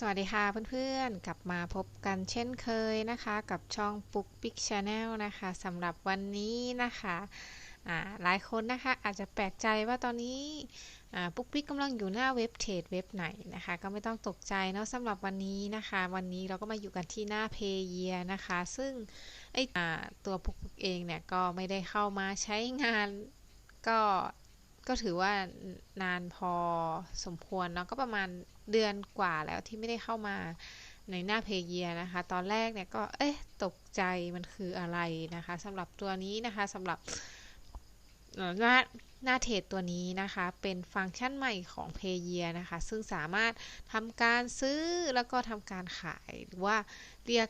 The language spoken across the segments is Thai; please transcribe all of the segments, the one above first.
สวัสดีค่ะเพื่อนๆ กลับมาพบกันเช่นเคยนะคะ กับช่องปุ๊กปิ๊กชาแนลนะคะสำหรับวันนี้นะคะหลายคนนะคะอาจจะแปลกใจว่าตอนนี้ปุ๊กปิ๊กกำลังอยู่หน้าเว็บเทรดเว็บไหนนะคะ ก็ไม่ต้องตกใจเนาะสำหรับวันนี้นะคะ วันนี้เราก็มาอยู่กันที่หน้าเพย์เยียนะคะ ซึ่งไอตัวปุ๊กปิ๊กเองเนี่ยก็ไม่ได้เข้ามาใช้งานก็ ก็ถือว่านานพอสมควรเนาะก็ประมาณเดือนกว่าแล้วที่ไม่ได้เข้ามาในหน้าเพเยียนะคะ ตอนแรกเนี่ยก็เอ๊ะตกใจมันคืออะไรนะคะสำหรับตัวนี้นะคะสำหรับหน้าหน้าเทรดตัวนี้นะคะ เป็นฟังก์ชันใหม่ของเพเยียนะคะ ซึ่งสามารถทำการซื้อแล้วก็ทำการขาย หรือว่าเรียก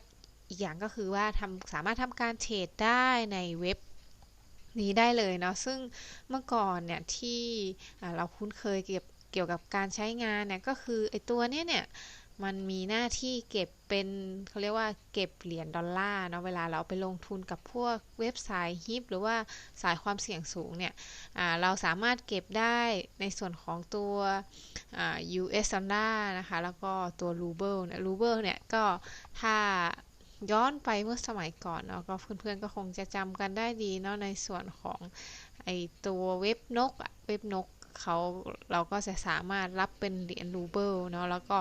อีกอย่างก็คือว่าทำสามารถทำการเทรดได้ในเว็บ นี้ได้เลยเนาะซึ่งเมื่อก่อนเนี่ยที่เราคุ้นเคยเกี่ยวเกี่ยวกับการใช้งานเนี่ยก็คือไอตัวเนี้ยเนี่ยมันมีหน้าที่เก็บเป็นเขาเรียกว่าเก็บเหรียญดอลลาร์เนาะเวลาเราไปลงทุนกับพวกเว็บไซต์ฮิปหรือว่าสายความเสี่ยงสูงเนี่ยเราสามารถเก็บได้ในส่วนของตัว US dollar นะคะแล้วก็ตัว ruble เนี่ย ruble เนี่ยก็ถ้า ย้อนไปเมื่อสมัยก่อนเนาะก็เพื่อนๆก็คงจะจำกันได้ดีเนาะในส่วนของไอตัวเว็บนกเว็บนกเขาเราก็จะสามารถรับเป็นเหรียญรูเบิลเนาะแล้วก็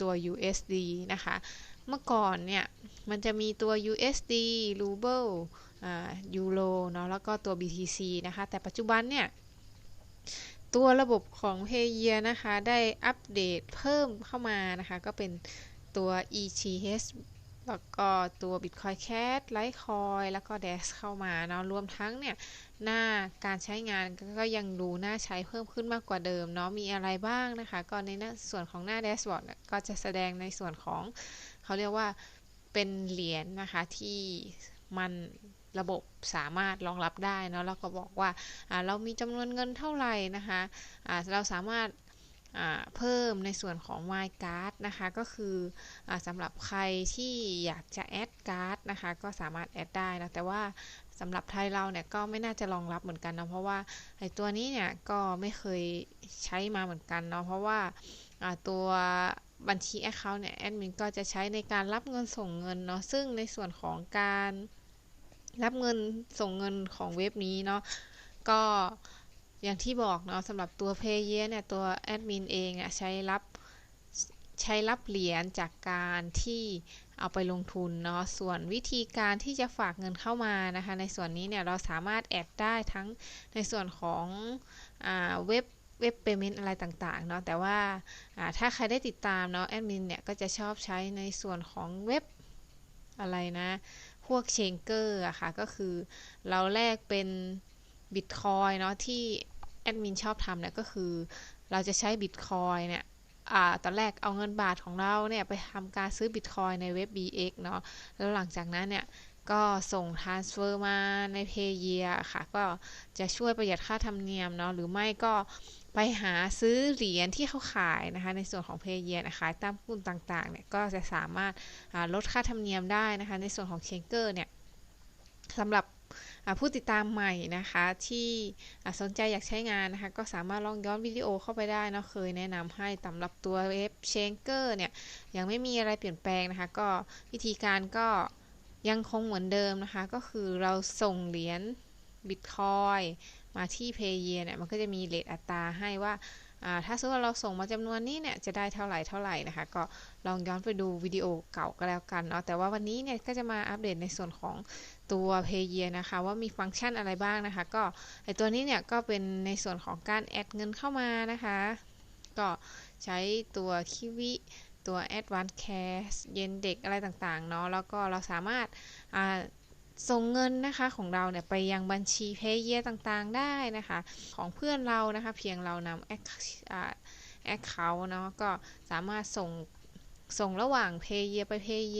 ตัว USD นะคะ เมื่อก่อนเนี่ย มันจะมีตัว USD รูเบิลยูโรเนาะแล้วก็ตัว BTC นะคะ แต่ปัจจุบันเนี่ย ตัวระบบของ p a y e r นะคะ ได้อัปเดตเพิ่มเข้ามานะคะ ก็เป็นตัว ETH แล้วก็ตัว Bitcoin Cash Litecoin แล้วก็ Dash เข้ามาเนาะรวมทั้งเนี่ย หน้าการใช้งานก็ยังดูน่าใช้เพิ่มขึ้นมากกว่าเดิมเนาะมีอะไรบ้างนะคะ ก็ในส่วนของหน้า Dashboard ก็จะแสดงในส่วนของเขาเรียกว่าเป็นเหรียญนนะคะที่มันระบบสามารถรองรับได้เนาะแล้วก็บอกว่าเรามีจำนวนเงินเท่าไหร่นะคะะเราสามารถ เพิ่มในส่วนของ My Card นะคะ ก็คืออสำหรับใครที่อยากจะแอดการ์ดนะคะ ก็สามารถแอดได้นะแต่ว่าสำหรับไทยเราเนี่ยก็ไม่น่าจะรองรับเหมือนกันเนาะเพราะว่าไอตัวนี้เนี่ยก็ไม่เคยใช้มาเหมือนกันเนาะเพราะว่าตัวบัญชี Account เนี่ยแอดมินก็จะใช้ในการรับเงินส่งเงินเนาะซึ่งในส่วนของการรับเงินส่งเงินของเว็บนี้เนาะก็ อย่างที่บอกเนาะสำหรับตัวเพย์เยเนี่ยตัวแอดมินเองอะใช้รับใช้รับเหรียญจากการที่เอาไปลงทุนเนาะส่วนวิธีการที่จะฝากเงินเข้ามานะคะ ในส่วนนี้เนี่ยเราสามารถแอดได้ทั้งในส่วนของอเว็บเว็บเปเมนต์อะไรต่างๆเนาะแต่ว่าถ้าใครได้ติดตามเนาะแอดมินเนี่ยก็จะชอบใช้ในส่วนของเว็บอะไรนะ พวกเชงเกอร์อะค่ะก็คือเราแลกเป็น บิตคอยเนาะที่แอดมินชอบทำเนี่ยก็คือ เราจะใช้บิตคอยเนี่ยตอนแรกเอาเงินบาทของเราเนี่ยไปทำการซื้อบิตคอยในเว็บ BX เนาะแล้วหลังจากนั้นเนี่ยก็ส่งทรานสเฟอร์มาในเพย์เยียค่ะ ก็จะช่วยประหยัดค่าธรรมเนียมเนาะหรือไม่ก็ไปหาซื้อเหรียญที่เขาขายนะคะ ในส่วนของเพย์เยียขายตามกลุ่มต่างๆเนี่ยก็จะสามารถลดค่าธรรมเนียมได้นะคะ ในส่วนของเชงเกอร์เนี่ยสำหรับ ผู้ติดตามใหม่นะคะที่สนใจอยากใช้งานนะคะก็สามารถลองย้อนวิดีโอเข้าไปได้นะเคยแนะนำให้สำหรับตัวเว็บเชงเกอร์เนี่ยยังไม่มีอะไรเปลี่ยนแปลงนะคะก็วิธีการก็ยังคงเหมือนเดิมนะคะ ก็คือเราส่งเหรียญบิตคอยมาที่เพย์เยเนี่ยมันก็จะมีเลทอัตราให้ว่า ถ้าสมมติเราส่งมาจำนวนนี้เนี่ยจะได้เท่าไหร่เท่าไหร่นะคะ ก็ลองย้อนไปดูวิดีโอเก่าก็แล้วกันเนาะแต่ว่าวันนี้เนี่ยก็จะมาอัปเดตในส่วนของตัวเพย์เยนะคะ ว่ามีฟังก์ชันอะไรบ้างนะคะ ก็ไอตัวนี้เนี่ยก็เป็นในส่วนของการแอดเงินเข้ามานะคะ ก็ใช้ตัวคิวิตัว Advanced Cash เย็นเด็กอะไรต่างๆเนาะแล้วก็เราสามารถ ส่งเงินนะคะของเราเนี่ยไปยังบัญชีเพย์เยต่างๆได้นะคะ ของเพื่อนเรานะคะ เพียงเรานำแอคแอคเคาท์เนาะก็สามารถส่งส่งระหว่างเพย์เยไปเพย์เย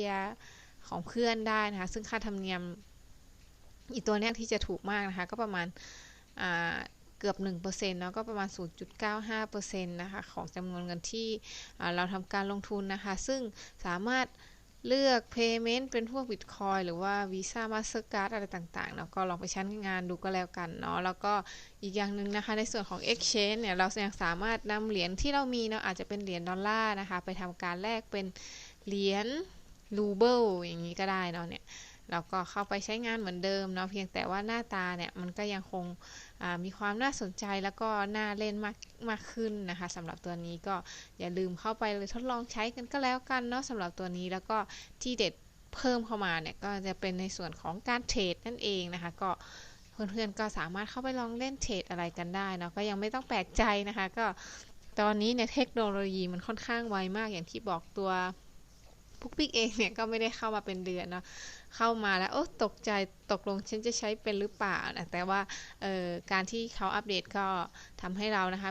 ของเพื่อนได้นะคะ ซึ่งค่าธรรมเนียมอีตัวเนี้ยที่จะถูกมากนะคะ ก็ประมาณเกือบ 1%เนาะก็ประมาณ 0.95%นะคะ ของจำนวนเงินที่เราทำการลงทุนนะคะ ซึ่งสามารถ เลือก Payment เป็นพวก Bitcoin หรือว่า Visa Mastercard อะไรต่างๆเนาะก็ลองไปชั้นงานดูก็แล้วกันเนาะแล้วก็อีกอย่างหนึ่งนะคะในส่วนของ Exchange เนี่ย เรายังสามารถนำเหรียญที่เรามีเนาะอาจจะเป็นเหรียญดอลลาร์นะคะ ไปทำการแลกเป็นเหรียญรูเบิลอย่างนี้ก็ได้เนาะเนี่ย เราก็เข้าไปใช้งานเหมือนเดิมเนาะเพียงแต่ว่าหน้าตาเนี่ยมันก็ยังคงมีความน่าสนใจแล้วก็น่าเล่นมากมากขึ้นนะคะสำหรับตัวนี้ก็อย่าลืมเข้าไปเลยทดลองใช้กันก็แล้วกันเนาะสำหรับตัวนี้แล้วก็ที่เด็ดเพิ่มเข้ามาเนี่ยก็จะเป็นในส่วนของการเทรดนั่นเองนะคะก็เพื่อนๆก็สามารถเข้าไปลองเล่นเทรดอะไรกันได้เนาะก็ยังไม่ต้องแปลกใจนะคะ ก็ตอนนี้เนี่ยเทคโนโลยีมันค่อนข้างไวมากอย่างที่บอกตัว พุกปิกเองเนี่ยก็ไม่ได้เข้ามาเป็นเดือนเนาะเข้ามาแล้วโอ้ตกใจตกลงฉันจะใช้เป็นหรือเปล่านะแต่ว่าการที่เขาอัปเดตก็ทำให้เรานะคะ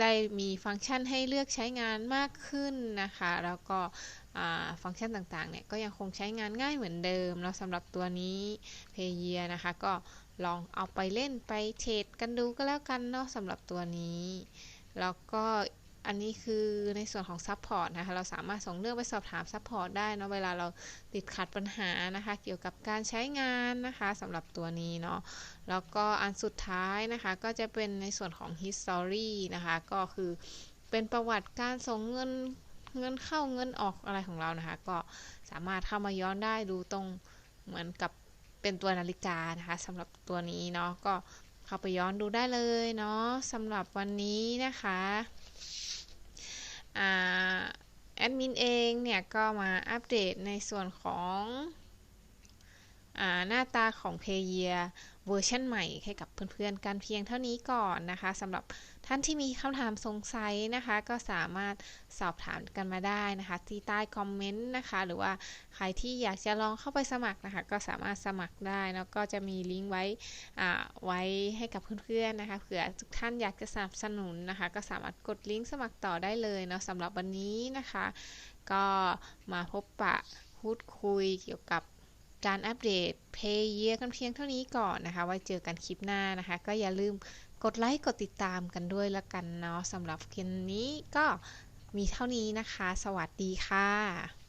ได้มีฟังก์ชันให้เลือกใช้งานมากขึ้นนะคะ แล้วก็ฟังก์ชันต่างๆเนี่ยก็ยังคงใช้งานง่ายเหมือนเดิมแล้วสำหรับตัวนี้เพเยนะคะก็ลองเอาไปเล่นไปเทรดกันดูก็แล้วกันเนาะสำหรับตัวนี้ แล้วก็ อันนี้คือในส่วนของซัพพอร์ตนะคะ เราสามารถส่งเรื่องไปสอบถามซัพพอร์ตได้นะเวลาเราติดขัดปัญหานะคะ เกี่ยวกับการใช้งานนะคะสำหรับตัวนี้เนาะ แล้วก็อันสุดท้ายนะคะ ก็จะเป็นในส่วนของ history นะคะ ก็คือเป็นประวัติการส่งเงินเงินเข้าเงินออกอะไรของเรานะคะ ก็สามารถเข้ามาย้อนได้ดูตรงเหมือนกับเป็นตัวนาฬิกานะคะสำหรับตัวนี้เนาะ ก็เข้าไปย้อนดูได้เลยเนาะสำหรับวันนี้นะคะ แอดมินเองเนี่ยก็มาอัปเดตในส่วนของหน้าตาของเพเยีย เวอร์ชันใหม่ให้กับเพื่อนๆ กันเพียงเท่านี้ก่อนนะคะสำหรับท่านที่มีคำถามสงสัยนะคะ ก็สามารถสอบถามกันมาได้นะคะที่ใต้คอมเมนต์นะคะ หรือว่าใครที่อยากจะลองเข้าไปสมัครนะคะ ก็สามารถสมัครได้ แล้วก็จะมีลิงก์ไว้ไว้ให้กับเพื่อนๆนะคะเผื่อทุกท่านอยากจะสนับสนุนนะคะ ก็สามารถกดลิงก์สมัครต่อได้เลยเนาะสำหรับวันนี้นะคะ ก็มาพบปะพูดคุยเกี่ยวกับ การอัปเดตเพย์เยียกันเพียงเท่านี้ก่อนนะคะ ไว้เจอกันคลิปหน้านะคะ ก็อย่าลืมกดไลค์กดติดตามกันด้วยละกันเนาะสำหรับคลิปนี้ก็มีเท่านี้นะคะ สวัสดีค่ะ